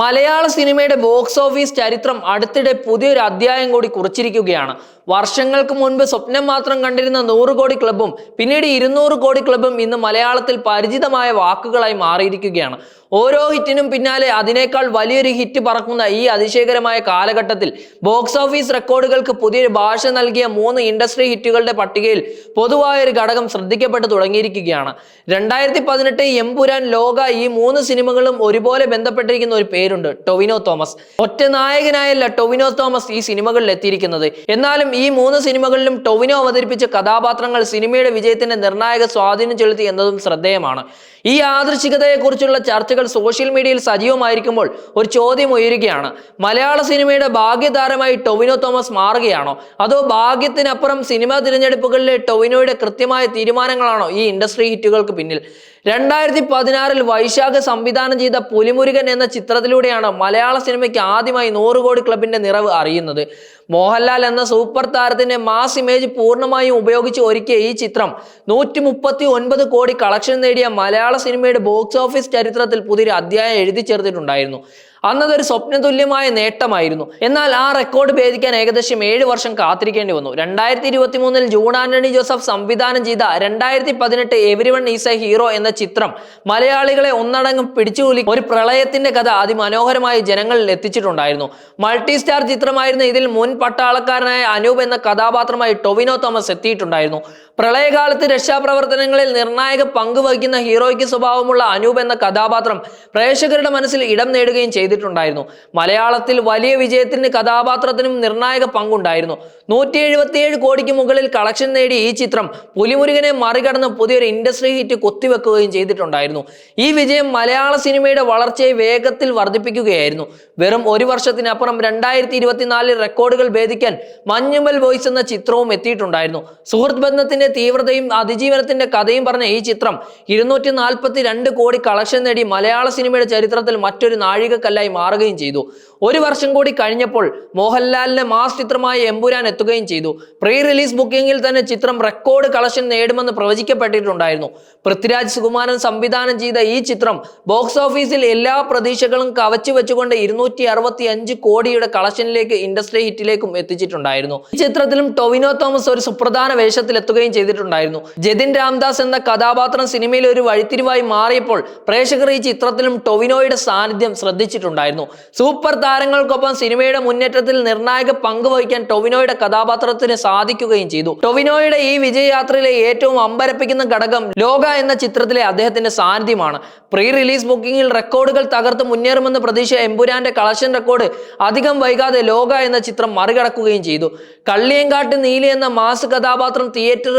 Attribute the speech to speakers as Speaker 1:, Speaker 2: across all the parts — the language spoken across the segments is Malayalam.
Speaker 1: മലയാള സിനിമയുടെ ബോക്സ് ഓഫീസ് ചരിത്രം അടുത്തിടെ പുതിയൊരു അധ്യായം കൂടി കുറിച്ചിരിക്കുകയാണ്. വർഷങ്ങൾക്ക് മുൻപ് സ്വപ്നം മാത്രം കണ്ടിരുന്ന നൂറ് കോടി ക്ലബും പിന്നീട് ഇരുന്നൂറ് കോടി ക്ലബും ഇന്ന് മലയാളത്തിൽ പരിചിതമായ വാക്കുകളായി മാറിയിരിക്കുകയാണ്. ഓരോ ഹിറ്റിനും പിന്നാലെ അതിനേക്കാൾ വലിയൊരു ഹിറ്റ് പറക്കുന്ന ഈ അതിശയകരമായ കാലഘട്ടത്തിൽ ബോക്സ് ഓഫീസ് റെക്കോർഡുകൾക്ക് പുതിയൊരു ഭാഷ നൽകിയ മൂന്ന് ഇൻഡസ്ട്രി ഹിറ്റുകളുടെ പട്ടികയിൽ പൊതുവായ ഒരു ഘടകം ശ്രദ്ധിക്കപ്പെട്ടു തുടങ്ങിയിരിക്കുകയാണ്. രണ്ടായിരത്തി പതിനെട്ട് എംപുരാൻ ലോക ഈ മൂന്ന് സിനിമകളും ഒരുപോലെ ബന്ധപ്പെട്ടിരിക്കുന്ന ഒരു പേരുണ്ട് ടൊവിനോ തോമസ്. ഒറ്റ നായകനായല്ല ടൊവിനോ തോമസ് ഈ സിനിമകളിൽ എത്തിയിരിക്കുന്നത്. എന്നാലും ഈ മൂന്ന് സിനിമകളിലും ടൊവിനോ അവതരിപ്പിച്ച കഥാപാത്രങ്ങൾ സിനിമയുടെ വിജയത്തിന്റെ നിർണായക സ്വാധീനം ചെലുത്തി എന്നതും ശ്രദ്ധേയമാണ്. ഈ ആദർശികതയെക്കുറിച്ചുള്ള ചർച്ചകൾ സോഷ്യൽ മീഡിയയിൽ സജീവമായിരിക്കുമ്പോൾ ഒരു ചോദ്യം ഉയരുകയാണ്. മലയാള സിനിമയുടെ ഭാഗ്യതാരമായി ടൊവിനോ തോമസ് മാറുകയാണോ? അതോ ഭാഗ്യത്തിനപ്പുറം സിനിമാ തിരഞ്ഞെടുപ്പുകളിലെ ടൊവിനോയുടെ കൃത്യമായ തീരുമാനങ്ങളാണോ ഈ ഇൻഡസ്ട്രി ഹിറ്റുകൾക്ക് പിന്നിൽ? രണ്ടായിരത്തി പതിനാറിൽ വൈശാഖ് സംവിധാനം ചെയ്ത പുലിമുരുകൻ എന്ന ചിത്രത്തിലൂടെയാണ് മലയാള സിനിമയ്ക്ക് ആദ്യമായി നൂറ് കോടി ക്ലബിന്റെ നിറവ് അറിയുന്നത്. മോഹൻലാൽ എന്ന സൂപ്പർ താരത്തിന്റെ മാസ് ഇമേജ് പൂർണമായും ഉപയോഗിച്ച് ഒരുക്കിയ ഈ ചിത്രം നൂറ്റി മുപ്പത്തി ഒൻപത് കോടി കളക്ഷൻ നേടിയ മലയാള സിനിമയുടെ ബോക്സ് ഓഫീസ് ചരിത്രത്തിൽ പുതിയൊരു അധ്യായം എഴുതി ചേർത്തിട്ടുണ്ടായിരുന്നു. അന്നതൊരു സ്വപ്നതുല്യമായ നേട്ടമായിരുന്നു. എന്നാൽ ആ റെക്കോർഡ് ഭേദിക്കാൻ ഏകദേശം ഏഴ് വർഷം കാത്തിരിക്കേണ്ടി വന്നു. രണ്ടായിരത്തി ഇരുപത്തി മൂന്നിൽ ജൂൺ ആന്റണി ജോസഫ് സംവിധാനം ചെയ്ത രണ്ടായിരത്തി പതിനെട്ട് every one is a hero എന്ന ചിത്രം മലയാളികളെ ഒന്നടങ്കം പിടിച്ചുകൂലി ഒരു പ്രളയത്തിന്റെ കഥ അതിമനോഹരമായി ജനങ്ങളിൽ എത്തിച്ചിട്ടുണ്ടായിരുന്നു. മൾട്ടി സ്റ്റാർ ചിത്രമായിരുന്ന ഇതിൽ മുൻ പട്ടാളക്കാരനായ അനൂപ് എന്ന കഥാപാത്രമായി ടൊവിനോ തോമസ് എത്തിയിട്ടുണ്ടായിരുന്നു. പ്രളയകാലത്ത് രക്ഷാപ്രവർത്തനങ്ങളിൽ നിർണായക പങ്ക് വഹിക്കുന്ന ഹീറോയ്ക്ക് സ്വഭാവമുള്ള അനൂപ് എന്ന കഥാപാത്രം പ്രേക്ഷകരുടെ മനസ്സിൽ ഇടം നേടുകയും ചെയ്തിട്ടുണ്ടായിരുന്നു. മലയാളത്തിൽ വലിയ വിജയത്തിന് കഥാപാത്രത്തിനും നിർണായക പങ്കുണ്ടായിരുന്നു. നൂറ്റി എഴുപത്തിയേഴ് കോടിക്ക് മുകളിൽ കളക്ഷൻ നേടി ഈ ചിത്രം പുലിമുരുകനെ മറികടന്ന് പുതിയൊരു ഇൻഡസ്ട്രി ഹിറ്റ് കൊത്തിവെക്കുകയും ചെയ്തിട്ടുണ്ടായിരുന്നു. ഈ വിജയം മലയാള സിനിമയുടെ വളർച്ചയെ വേഗത്തിൽ വർദ്ധിപ്പിക്കുകയായിരുന്നു. വെറും ഒരു വർഷത്തിനപ്പുറം രണ്ടായിരത്തി ഇരുപത്തിനാലിൽ റെക്കോർഡുകൾ ഭേദിക്കാൻ മഞ്ഞുമൽ ബോയ്സ് എന്ന ചിത്രവും എത്തിയിട്ടുണ്ടായിരുന്നു. സുഹൃത്ത് ബന്ധത്തിന്റെ തീവ്രതയും അതിജീവനത്തിന്റെ കഥയും പറഞ്ഞ ഈ ചിത്രം ഇരുന്നൂറ്റി നാൽപ്പത്തി രണ്ട് കോടി കളക്ഷൻ നേടി മലയാള സിനിമയുടെ ചരിത്രത്തിൽ മറ്റൊരു നാഴികക്കല്ലായി മാറുകയും ചെയ്തു. ഒരു വർഷം കൂടി കഴിഞ്ഞപ്പോൾ മോഹൻലാലിന്റെ മാസ് ചിത്രമായ എമ്പുരാൻ എത്തുകയും ചെയ്തു. പ്രീ റിലീസ് ബുക്കിംഗിൽ തന്നെ ചിത്രം റെക്കോർഡ് കളക്ഷൻ നേടുമെന്ന് പ്രവചിക്കപ്പെട്ടിട്ടുണ്ടായിരുന്നു. പൃഥ്വിരാജ് സുകുമാരൻ സംവിധാനം ചെയ്ത ഈ ചിത്രം ബോക്സ് ഓഫീസിൽ എല്ലാ പ്രതീക്ഷകളും കവച്ചു വെച്ചുകൊണ്ട് ഇരുന്നൂറ്റി അറുപത്തി അഞ്ച് കോടിയുടെ കളക്ഷനിലേക്ക് ഇൻഡസ്ട്രി ഹിറ്റിലേക്കും എത്തിച്ചിട്ടുണ്ടായിരുന്നു. ഈ ചിത്രത്തിലും ടൊവിനോ തോമസ് ഒരു സുപ്രധാന വേഷത്തിൽ എത്തുകയും ചെയ്തിട്ടുണ്ടായിരുന്നു. ജതിൻ രാംദാസ് എന്ന കഥാപാത്രം സിനിമയിൽ ഒരു വഴിത്തിരിവായി മാറിയപ്പോൾ പ്രേക്ഷകർ ഈ ചിത്രത്തിലും ടൊവിനോയുടെ സാന്നിധ്യം ശ്രദ്ധിച്ചിട്ടുണ്ടായിരുന്നു. സൂപ്പർ താരങ്ങൾക്കൊപ്പം സിനിമയുടെ മുന്നേറ്റത്തിൽ നിർണായക പങ്ക് വഹിക്കാൻ ടൊവിനോയുടെ കഥാപാത്രത്തിന് സാധിക്കുകയും ചെയ്തു. ടൊവിനോയുടെ ഈ വിജയയാത്രയിലെ ഏറ്റവും അമ്പരപ്പിക്കുന്ന ഘടകം ലോക എന്ന ചിത്രത്തിലെ അദ്ദേഹത്തിന്റെ സാന്നിധ്യമാണ്. പ്രീ റിലീസ് ബുക്കിംഗിൽ റെക്കോർഡുകൾ തകർത്ത് മുന്നേറുമെന്ന് പ്രതീക്ഷ എമ്പുരാന്റെ കളക്ഷൻ റെക്കോർഡ് അധികം വൈകാതെ ലോക എന്ന ചിത്രം മറികടക്കുകയും ചെയ്തു. കള്ളിയങ്കാട്ട് നീലി എന്ന മാസ് കഥാപാത്രം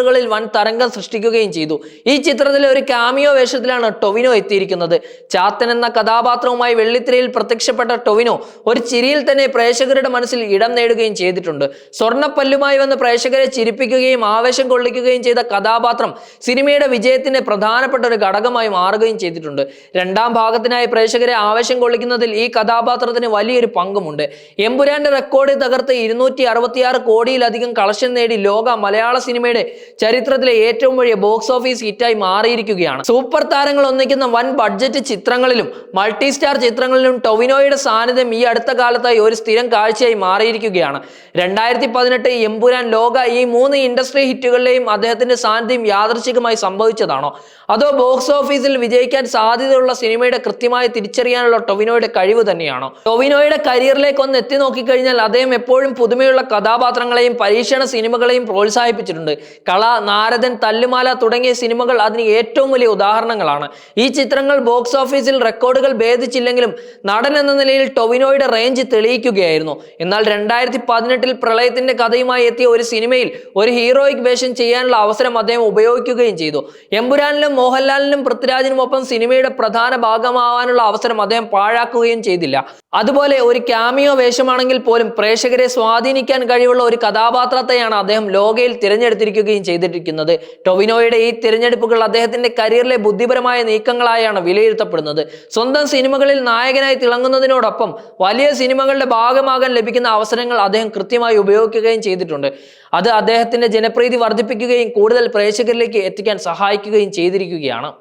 Speaker 1: തിയേറ്ററുകളിൽ വൻ തരംഗം സൃഷ്ടിക്കുകയും ചെയ്തു. ഈ ചിത്രത്തിലെ ഒരു കാമിയോ വേഷത്തിലാണ് ടൊവിനോ എത്തിയിരിക്കുന്നത്. ചാത്തൻ എന്ന കഥാപാത്രവുമായി വെള്ളിത്തിരയിൽ പ്രത്യക്ഷപ്പെട്ട ടൊവിനോ ഒരു ചിരിയിൽ തന്നെ പ്രേക്ഷകരുടെ മനസ്സിൽ ഇടം നേടുകയും ചെയ്തിട്ടുണ്ട്. സ്വർണപ്പല്ലുമായി വന്ന് പ്രേക്ഷകരെ ചിരിപ്പിക്കുകയും ആവേശം കൊള്ളിക്കുകയും ചെയ്ത കഥാപാത്രം സിനിമയുടെ വിജയത്തിന്റെ പ്രധാനപ്പെട്ട ഒരു ഘടകമായി മാറുകയും ചെയ്തിട്ടുണ്ട്. രണ്ടാം ഭാഗത്തിനായി പ്രേക്ഷകരെ ആവേശം കൊള്ളിക്കുന്നതിൽ ഈ കഥാപാത്രത്തിന് വലിയൊരു പങ്കുമുണ്ട്. എമ്പുരാന്റെ റെക്കോർഡ് തകർത്ത് ഇരുന്നൂറ്റി അറുപത്തിയാറ് കോടിയിലധികം കളക്ഷൻ നേടി ലോക മലയാള സിനിമയുടെ ചരിത്രത്തിലെ ഏറ്റവും വലിയ ബോക്സ് ഓഫീസ് ഹിറ്റായി മാറിയിരിക്കുകയാണ്. സൂപ്പർ താരങ്ങൾ ഒന്നിക്കുന്ന വൻ ബഡ്ജറ്റ് ചിത്രങ്ങളിലും മൾട്ടി സ്റ്റാർ ചിത്രങ്ങളിലും ടൊവിനോയുടെ സാന്നിധ്യം ഈ അടുത്ത കാലത്തായി ഒരു സ്ഥിരം കാഴ്ചയായി മാറിയിരിക്കുകയാണ്. രണ്ടായിരത്തി പതിനെട്ട് എമ്പുരാൻ ലോക ഈ മൂന്ന് ഇൻഡസ്ട്രി ഹിറ്റുകളിലെയും അദ്ദേഹത്തിന്റെ സാന്നിധ്യം യാദൃശികമായി സംഭവിച്ചതാണോ? അതോ ബോക്സ് ഓഫീസിൽ വിജയിക്കാൻ സാധ്യതയുള്ള സിനിമയുടെ കൃത്യമായി തിരിച്ചറിയാനുള്ള ടൊവിനോയുടെ കഴിവ് തന്നെയാണോ? ടൊവിനോയുടെ കരിയറിലേക്ക് ഒന്ന് എത്തി നോക്കിക്കഴിഞ്ഞാൽ അദ്ദേഹം എപ്പോഴും പുതുമയുള്ള കഥാപാത്രങ്ങളെയും പരീക്ഷണ സിനിമകളെയും പ്രോത്സാഹിപ്പിച്ചിട്ടുണ്ട്. കള നാരദൻ തല്ലുമാല തുടങ്ങിയ സിനിമകൾ അതിന് ഏറ്റവും വലിയ ഉദാഹരണങ്ങളാണ്. ഈ ചിത്രങ്ങൾ ബോക്സ് ഓഫീസിൽ റെക്കോർഡുകൾ ഭേദിച്ചില്ലെങ്കിലും നടൻ എന്ന നിലയിൽ ടൊവിനോയുടെ റേഞ്ച് തെളിയിക്കുകയായിരുന്നു. എന്നാൽ രണ്ടായിരത്തി പതിനെട്ടിൽ പ്രളയത്തിന്റെ കഥയുമായി എത്തിയ ഒരു സിനിമയിൽ ഒരു ഹീറോയിക് വേഷം ചെയ്യാനുള്ള അവസരം അദ്ദേഹം ഉപയോഗിക്കുകയും ചെയ്തു. എമ്പുരാനിലും മോഹൻലാലിനും പൃഥ്വിരാജിനുമൊപ്പം സിനിമയുടെ പ്രധാന ഭാഗമാവാനുള്ള അവസരം അദ്ദേഹം പാഴാക്കുകയും ചെയ്തില്ല. അതുപോലെ ഒരു ക്യാമിയോ വേഷമാണെങ്കിൽ പോലും പ്രേക്ഷകരെ സ്വാധീനിക്കാൻ കഴിവുള്ള ഒരു കഥാപാത്രത്തെയാണ് അദ്ദേഹം ലോകയിൽ തിരഞ്ഞെടുത്തിരിക്കുകയും ചെയ്തിരിക്കുന്നത്. ടൊവിനോയുടെ ഈ തിരഞ്ഞെടുപ്പുകൾ അദ്ദേഹത്തിന്റെ കരിയറിലെ ബുദ്ധിപരമായ നീക്കങ്ങളായാണ് വിലയിരുത്തപ്പെടുന്നത്. സ്വന്തം സിനിമകളിൽ നായകനായി തിളങ്ങുന്നതിനോടൊപ്പം വലിയ സിനിമകളുടെ ഭാഗമാകാൻ ലഭിക്കുന്ന അവസരങ്ങൾ അദ്ദേഹം കൃത്യമായി ഉപയോഗിക്കുകയും ചെയ്തിട്ടുണ്ട്. അത് അദ്ദേഹത്തിന്റെ ജനപ്രീതി വർദ്ധിപ്പിക്കുകയും കൂടുതൽ പ്രേക്ഷകരിലേക്ക് എത്തിക്കാൻ സഹായിക്കുകയും ചെയ്തിരിക്കുകയാണ്.